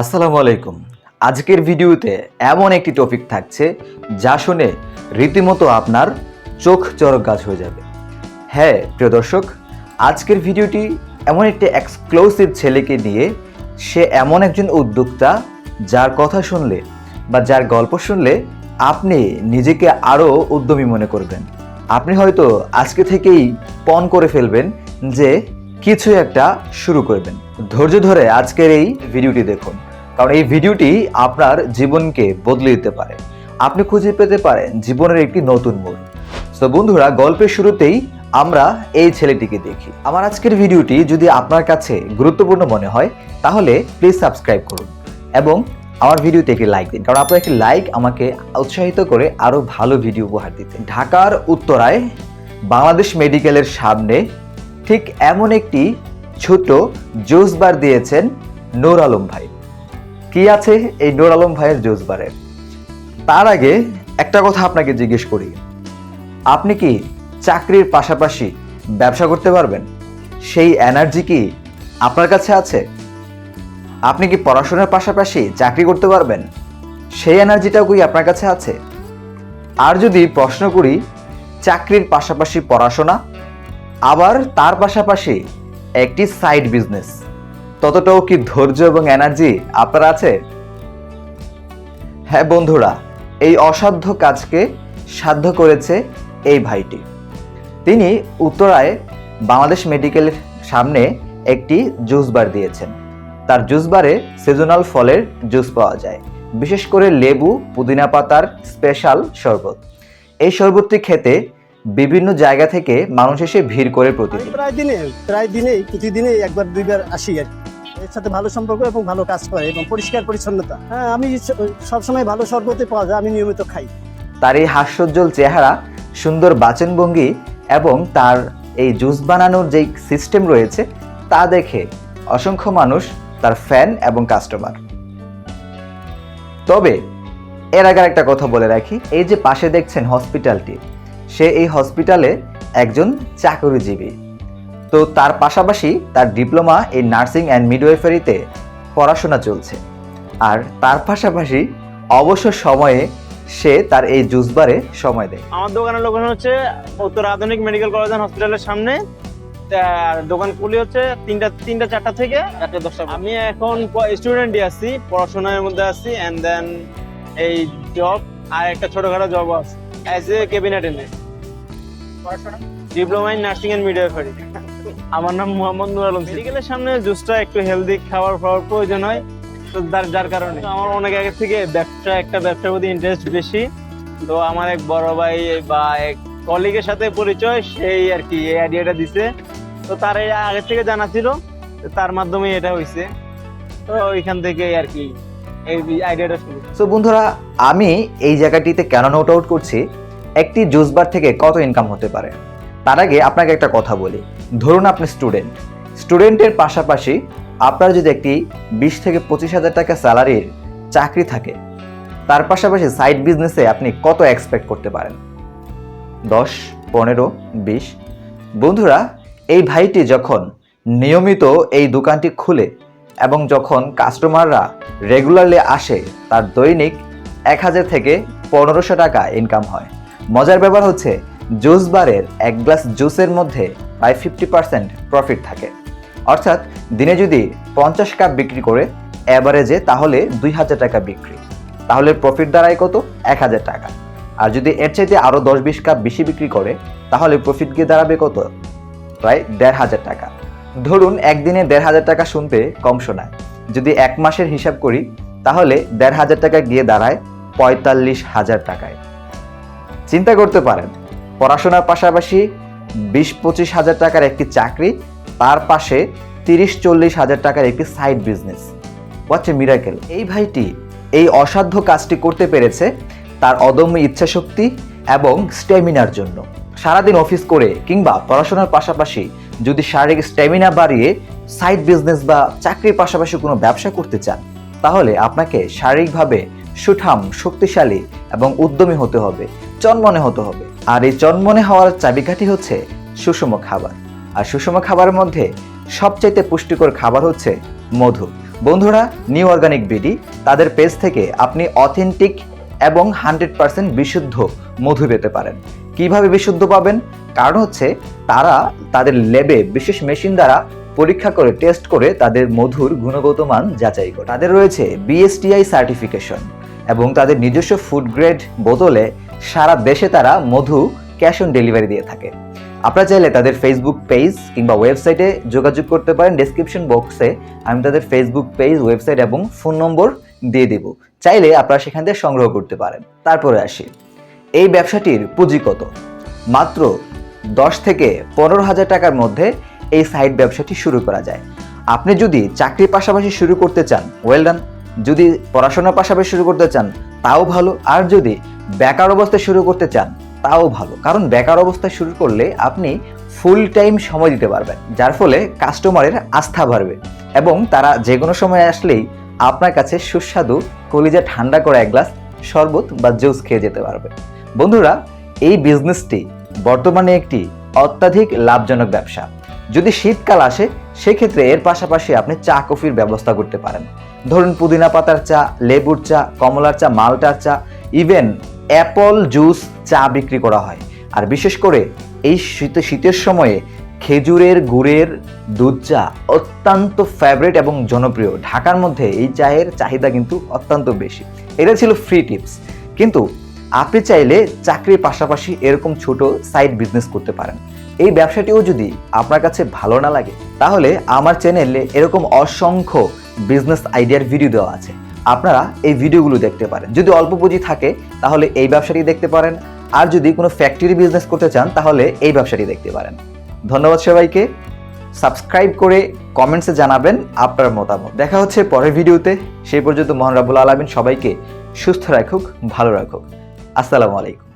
আসসালামু আলাইকুম। আজকের ভিডিওতে এমন একটি টপিক থাকছে, যা শুনে রীতিমতো আপনার চোখ চরক গাছ হয়ে যাবে। হ্যাঁ প্রিয় দর্শক, আজকের ভিডিওটি এমন একটি এক্সক্লুসিভ ছেলেকে নিয়ে সে এমন একজন উদ্যোক্তা যার কথা শুনলে বা যার গল্প শুনলে আপনি নিজেকে আরও উদ্যমী মনে করবেন। আপনি হয়তো আজকে থেকেই পণ করে ফেলবেন যে কিছু একটা শুরু করবেন। ধৈর্য ধরে আজকের এই ভিডিওটি দেখুন। কারণ এই ভিডিওটি আপনার জীবনকে বদলে দিতে পারে। আপনি খুঁজে পেতে পারেন জীবনের একটি নতুন মোড়। তো বন্ধুরা, গল্পের শুরুতেই আমরা এই ছেলেটিকে দেখি। আমার আজকের ভিডিওটি যদি আপনার কাছে গুরুত্বপূর্ণ মনে হয়, তাহলে প্লিজ সাবস্ক্রাইব করুন এবং আমার ভিডিওতে একটি লাইক দিন। কারণ আপনার একটি লাইক আমাকে উৎসাহিত করে আরও ভালো ভিডিও উপহার দিতে। ঢাকার উত্তরায় বাংলাদেশ মেডিকেলের সামনে ঠিক এমন একটি ছোট জুস বার দিয়েছেন নূর আলম ভাই। কি আছে এই নূর আলম ভাইয়ের জুস বারে তার আগে একটা কথা আপনাকে জিজ্ঞেস করি। আপনি কি চাকরির পাশাপাশি ব্যবসা করতে পারবেন? সেই এনার্জি কি আপনার কাছে আছে? আপনি কি পড়াশোনার পাশাপাশি চাকরি করতে পারবেন? সেই এনার্জিটাও কি আপনার কাছে আছে? আর যদি প্রশ্ন করি, চাকরির পাশাপাশি পড়াশোনা আবার তার পাশাপাশি একটি সাইড বিজনেস ততটাও কি ধৈর্য এবং এনার্জি আপনার আছে? হ্যাঁ বন্ধুরা, এই অসাধ্য কাজকে সাধ্য করেছে এই ভাইটি। তিনি উত্তরায় বাংলাদেশ মেডিকেলের সামনে একটি জুস বার দিয়েছেন। তার জুস বারে সিজনাল ফলের জুস পাওয়া যায়। বিশেষ করে লেবু, পুদিনা পাতার স্পেশাল শরবত। এই শরবতটি খেতে বিভিন্ন জায়গা থেকে মানুষ এসে ভিড় করে প্রতিদিন। প্রায় দিনে প্রায় দিনেই প্রতিদিনেই একবার দুইবার আসি আর। এর সাথে ভালো সম্পর্ক এবং ভালো কাজ করে এবং পরিষ্কার পরিচ্ছন্নতা। হ্যাঁ আমি সবসময় ভালো শরবতে পাওয়া যায় আমি নিয়মিত খাই। তার এই হাস্যোজ্জ্বল চেহারা সুন্দর বাচনভঙ্গি এবং তার এই জুস বানানোর যেই সিস্টেম রয়েছে তা দেখে অসংখ্য মানুষ তার ফ্যান এবং কাস্টমার তবে এর আগে একটা কথা বলে রাখি। এই যে পাশে দেখছেন হসপিটালটি সে এই হসপিটালে একজন চাকরিজীবী। তো তার পাশাপাশি তার ডিপ্লোমা এই নার্সিং অ্যান্ড মিডওয়েফারিতে পড়াশোনা চলছে। আর তার পাশাপাশি অবসর সময়ে সে তার এই জুস বারে সময় দেয়। আমার দোকানের লোকেশন হচ্ছে উত্তর আধুনিক মেডিকেল কলেজ অ্যান্ড হসপিটালের সামনে। দোকান খুলি হচ্ছে তিনটা তিনটা চারটা থেকে। চারটে দশটা আমি এখন স্টুডেন্টই আছি পড়াশোনার মধ্যে আছি এন্ড দেন এই জব আর একটা ছোটখাটো জব আছে। As a cabin attendant diploma in nursing and midwifery আমার নাম মোহাম্মদ নুর আলম মেডিকেলের সামনে জুসটা একটু হেলদি খাবার খাওয়ার প্রয়োজন হয় তো যার যার কারণে। আমার অনেক আগে থেকে ব্যবসা একটা ব্যবসার প্রতি ইন্টারেস্ট বেশি। তো আমার এক বড় ভাই বা এক কলিগের সাথে পরিচয় সেই আর কি এই আইডিয়াটা দিছে। তো তার এই আগে থেকে জানা ছিল তার মাধ্যমে এটা হয়েছে তো ওইখান থেকে আর কি সো বন্ধুরা, আমি এই জায়গাটিতে কেন নোট আউট করছি? একটি জুস বার থেকে কত ইনকাম হতে পারে? তার আগে আপনাকে একটা কথা বলি। ধরুন আপনি স্টুডেন্ট স্টুডেন্টের পাশাপাশি আপনার যদি একটি বিশ থেকে পঁচিশ হাজার টাকা স্যালারির চাকরি থাকে, তার পাশাপাশি সাইড বিজনেসে আপনি কত এক্সপেক্ট করতে পারেন? দশ, পনেরো, বিশ? বন্ধুরা, এই ভাইটি যখন নিয়মিত এই দোকানটি খুলে এবং যখন কাস্টমাররা রেগুলারলি আসে, তার দৈনিক এক হাজার থেকে পনেরোশো টাকা ইনকাম হয়। মজার ব্যাপার হচ্ছে, জুস বারের এক গ্লাস জুসের মধ্যে প্রায় ফিফটি পার্সেন্ট প্রফিট থাকে। অর্থাৎ দিনে যদি পঞ্চাশ কাপ বিক্রি করে অ্যাভারেজে তাহলে দুই হাজার টাকা বিক্রি। তাহলে প্রফিট দাঁড়ায় কত? এক হাজার টাকা। আর যদি এর চাইতে আরও দশ বিশ কাপ বেশি বিক্রি করে, তাহলে প্রফিট গিয়ে দাঁড়াবে কত? প্রায় দেড় হাজার টাকা। ধরুন একদিনে দেড় হাজার টাকা শুনতে কম শোনায়। যদি এক মাসের হিসাব করি, তাহলে দেড় হাজার টাকা গিয়ে দাঁড়ায় পঁয়তাল্লিশ হাজার টাকায়। চিন্তা করতে পারেন, পড়াশোনার পাশাপাশি বিশ পঁচিশ হাজার টাকার একটি চাকরি, তার পাশে তিরিশ চল্লিশ হাজার টাকার একটি সাইড বিজনেস এ মিরাকেল এই ভাইটি এই অসাধ্য কাজটি করতে পেরেছে তার অদম্য ইচ্ছাশক্তি এবং স্ট্যামিনার জন্য। সারাদিন অফিস করে কিংবা পড়াশোনার পাশাপাশি যদি শারীরিক স্ট্যামিনা বাড়িয়ে সাইড বিজনেস বা চাকরির পাশাপাশি কোনো ব্যবসা করতে চান, তাহলে আপনাকে শারীরিকভাবে সুঠাম, শক্তিশালী এবং উদ্যমী হতে হবে, চনমনে হতে হবে। আর এই চনমনে হওয়ার চাবিকাঠি হচ্ছে সুষম খাবার। আর সুষম খাবারের মধ্যে সবচাইতে পুষ্টিকর খাবার হচ্ছে মধু। বন্ধুরা নিউ অর্গানিক বিডি তাদের পেজ থেকে আপনি অথেন্টিক এবং হান্ড্রেড পার্সেন্ট বিশুদ্ধ মধু পেতে পারেন। কীভাবে বিশুদ্ধ পাবেন? কারণ হচ্ছে তারা তাদের ল্যাবে বিশেষ মেশিন দ্বারা পরীক্ষা করে টেস্ট করে তাদের মধুর গুণগত মান যাচাই করে। তাদের রয়েছে বিএসটিআই সার্টিফিকেশন এবং তাদের নিজস্ব ফুড গ্রেড বোতলে সারা দেশে তারা মধু ক্যাশ অন ডেলিভারি দিয়ে থাকে। আপনারা চাইলে তাদের ফেসবুক পেজ কিংবা ওয়েবসাইটে যোগাযোগ করতে পারেন। ডেসক্রিপশন বক্সে আমি তাদের ফেসবুক পেজ ওয়েবসাইট এবং ফোন নম্বর দিয়ে দেব। চাইলে আপনারা সেখান থেকে সংগ্রহ করতে পারেন। তারপরে আসি। এই ব্যবসাটির পুঁজি কত? মাত্র দশ থেকে পনেরো হাজার টাকার মধ্যে এই সাইড ব্যবসাটি শুরু করা যায়। আপনি যদি চাকরির পাশাপাশি শুরু করতে চান ওয়েল ডান যদি পড়াশোনার পাশাপাশি শুরু করতে চান, তাও ভালো। আর যদি বেকার অবস্থায় শুরু করতে চান, তাও ভালো। কারণ বেকার অবস্থায় শুরু করলে আপনি ফুল টাইম সময় দিতে পারবেন, যার ফলে কাস্টমারের আস্থা বাড়বে এবং তারা যে কোনো সময় আসলেই আপনার কাছে সুস্বাদু কলিজা ঠান্ডা করা এক গ্লাস শরবত বা জুস খেয়ে যেতে পারবে। বন্ধুরা, এই বিজনেসটি বর্তমানে একটি অত্যাধিক লাভজনক ব্যবসা। যদি শীতকাল আসে, সেক্ষেত্রে এর পাশাপাশি আপনি চা, কফির ব্যবস্থা করতে পারেন। ধরুন, পুদিনা পাতার চা, লেবুর চা, কমলার চা, মালটার চা ইভেন অ্যাপল জুস চা বিক্রি করা হয়। আর বিশেষ করে এই শীত, শীতের সময়ে খেজুরের, গুড়ের দুধ চা অত্যন্ত ফেভারিট এবং জনপ্রিয়। ঢাকার মধ্যে এই চায়ের চাহিদা কিন্তু অত্যন্ত বেশি। এটা ছিল ফ্রি টিপস কিন্তু আপনি চাইলে চাকরির পাশাপাশি এরকম ছোট সাইড বিজনেস করতে পারেন। এই ব্যবসাটিও যদি আপনার কাছে ভালো না লাগে, তাহলে আমার চ্যানেলে এরকম অসংখ্য বিজনেস আইডিয়ার ভিডিও দেওয়া আছে। আপনারা এই ভিডিওগুলো দেখতে পারেন। যদি অল্প পুঁজি থাকে, তাহলে এই ব্যবসাটি দেখতে পারেন। আর যদি কোনো ফ্যাক্টরি বিজনেস করতে চান, তাহলে এই ব্যবসাটি দেখতে পারেন। ধন্যবাদ সবাইকে। সাবস্ক্রাইব করে কমেন্টসে জানাবেন আপনার মতামত। দেখা হচ্ছে পরের ভিডিওতে সেই পর্যন্ত মহান রাবুল আলমিন সবাইকে সুস্থ রাখুক, ভালো রাখুক। আসসালামু আলাইকুম।